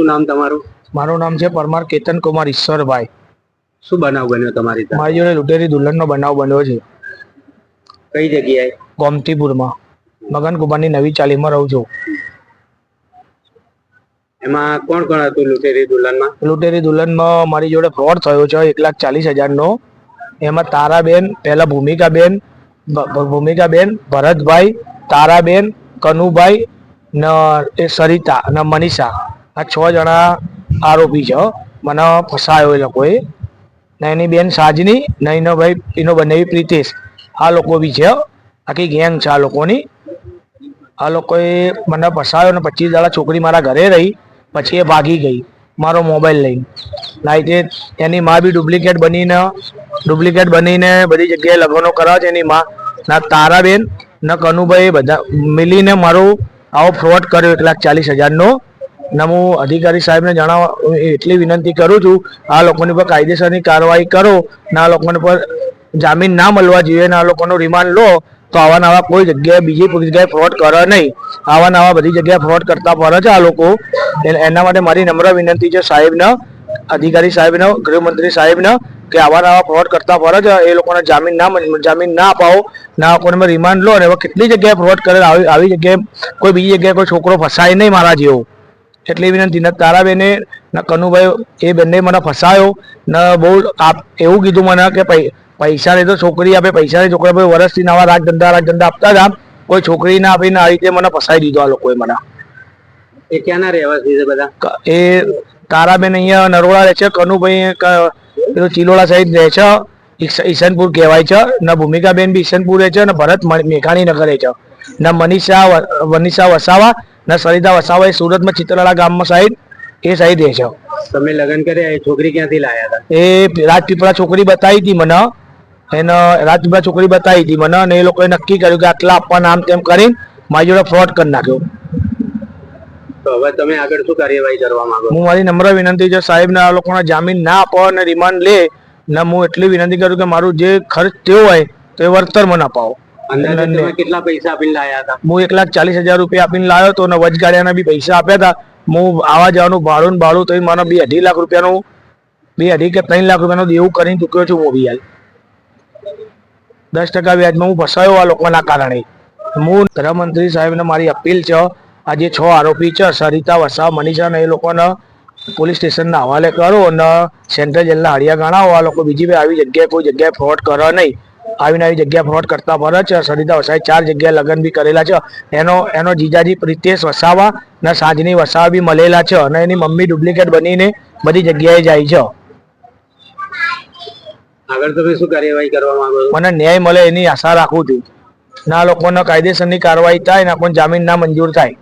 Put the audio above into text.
શું નામ તમારું? મારું નામ છે પરમાર કેતન કુમાર ઈશ્વરભાઈ. શું બનાવ બન્યો તમારી મારી જોડે લૂંટેરી દુલ્હનનો બનાવ બન્યો છે. કઈ જગ્યાએ? ગોમતીપુરમાં. મગન કુમારની નવી ચાલીમાં રહું છું. એમાં કોણ કોણ હતું લૂંટેરી દુલ્હનમાં? લૂંટેરી દુલ્હનમાં મારી જોડે ફ્રોડ થયો છે એક લાખ ચાલીસ હજારનો. એમાં તારાબેન પહેલા ભૂમિકાબેન બેન ભૂમિકા ભૂમિકાબેન ભરતભાઈ તારાબેન કનુભાઈ ન એ સરિતા ન મનીષા. આ છ જણા આરોપી છે. મને ફસાયો એ લોકોએ. ને એની બેન સાજની ને એનો ભાઈ એનો બંને પ્રીતેશ. આ લોકો બી છે. આખી ગેંગ છે આ લોકોની. આ લોકોએ મને ફસાયો ને પચીસ દાડા છોકરી મારા ઘરે રહી. પછી એ ભાગી ગઈ. મારો મોબાઈલ લઈને. લાઈટે એની માં બી ડુપ્લિકેટ બનીને ડુપ્લિકેટ બનીને બધી જગ્યાએ લગ્નો કરાવે છે એની માં. ના તારાબેન, ના કનુભાઈ, બધા મિલીને મારું આવો ફ્રોડ કર્યો એક લાખ ચાલીસ હજારનો. ને હું અધિકારી સાહેબને જણાવવા એટલી વિનંતી કરું છું, આ લોકોની પર કાયદેસરની કાર્યવાહી કરો, ને આ લોકોની પર જામીન ના મળવા જોઈએ, ને લોકોનો રિમાન્ડ લો, તો આવા નવા કોઈ જગ્યાએ બીજી કોઈ જગ્યાએ ફ્રોડ કરે નહીં. આવા નવા બધી જગ્યાએ ફ્રોડ કરતા ફરે છે આ લોકો. એના માટે મારી નમ્ર વિનંતી છે સાહેબને, અધિકારી સાહેબને, ગૃહમંત્રી સાહેબને, કે આવા નવા ફ્રોડ કરતા ફરે છે, એ લોકોને જામીન ના જામીન ના અપાવો, ના લોકોને રિમાન્ડ લો, અને હવે કેટલી જગ્યાએ ફ્રોડ કરે, આવી આવી જગ્યાએ કોઈ બીજી જગ્યાએ કોઈ છોકરો ફસાય નહીં મારા જેવો. એટલી વિનંતી. ન તારાબેને ન કનુભાઈ એ બંને મને ફસાયો. ન બહુ એવું કીધું મને કે પૈ- પૈસા લે તો છોકરી આપે પૈસા લે છોકરી આપે વર્ષથી નવા રાજ ધંધા રાજ ધંધા આપતા હતા કોઈ છોકરી ના આપીને આ રીતે મને ફસાઈ દીધો આ લોકોએ મને. એ ક્યાંના રહેવાસી છે બધા? એ તારાબેન અહીંયા નરોડા રહે છે કનુભાઈ પેલું ચિલોડા સાઈડ રહે છે. ઈશનપુર કહેવાય છે. ને ભૂમિકાબેન બી ઈશનપુર રહે છે ને ભરત મેઘાણી નગર રહે છે. ને મનીષા મનીષા વસાવા ને સરિતા વસાવા એ સુરતમાં ચિત્રલા ગામમાં સાઈડ એ સાઈડ રહે છે. તમે લગ્ન કર્યા એ છોકરી ક્યાંથી લાયા હતા? એ રાજપીપળા છોકરી બતાવી હતી મને. એને રાજપીપળા છોકરી બતાવી હતી મને અને એ લોકોએ નક્કી કર્યું કે આટલા આપવાના આમ તેમ કરીને મારી જોડે ફ્રોડ કરી નાખ્યો. તો હવે તમે આગળ શું કાર્યવાહી કરવા માંગો હું મારી નમ્ર વિનંતી છે સાહેબને આ લોકોના જામીન ના આપો અને રિમાન્ડ લે. ને હું એટલી વિનંતી કરું કે મારું જે ખર્ચ થયો હોય તો એ વળતર મને અપાવો. અંદાજે તમે કેટલા પૈસા આપીને લાયા હતા? હું એક લાખ ચાલીસ હજાર રૂપિયા આપીને લાવ્યો હતો અને વચગાડિયાના બી પૈસા આપ્યા હતા. હું આવા જવાનું ભાડું ને ભાડું તો મને બે અઢી લાખ રૂપિયાનું બે અઢી કે ત્રણ લાખ રૂપિયાનું દેવું કરીને ચૂક્યો છું હું બી હાલ. દસ ટકા વ્યાજમાં હું ફસાયો આ લોકોના કારણે. હું ગૃહમંત્રી સાહેબને મારી અપીલ છે આ જે છ આરોપી છે સરિતા વસા મનીષા ને એ લોકોને પોલીસ સ્ટેશનના હવાલે કરો અને સેન્ટ્રલ જેલના હળિયા ગણાવો આ લોકો બીજી આવી જગ્યાએ કોઈ જગ્યાએ ફ્રોડ કરે નહીં. આવી જગ્યા ફ્રોડ કરતા પર જ સરિતા વસાએ ચાર જગ્યાએ લગ્ન બી કરેલા છે. એનો એનો જીજાજી પ્રિતેશ વસાવા ને સાજની વસાવા બી મળેલા છે અને એની મમ્મી ડુપ્લિકેટ બનીને બધી જગ્યાએ જાય છે. આગળ તમે શું કાર્યવાહી કરવા માંગો મને ન્યાય મળે એની આશા રાખું છું. ના લોકોને કાયદેસરની કાર્યવાહી થાય ના કોઈ જામીન ના મંજૂર થાય.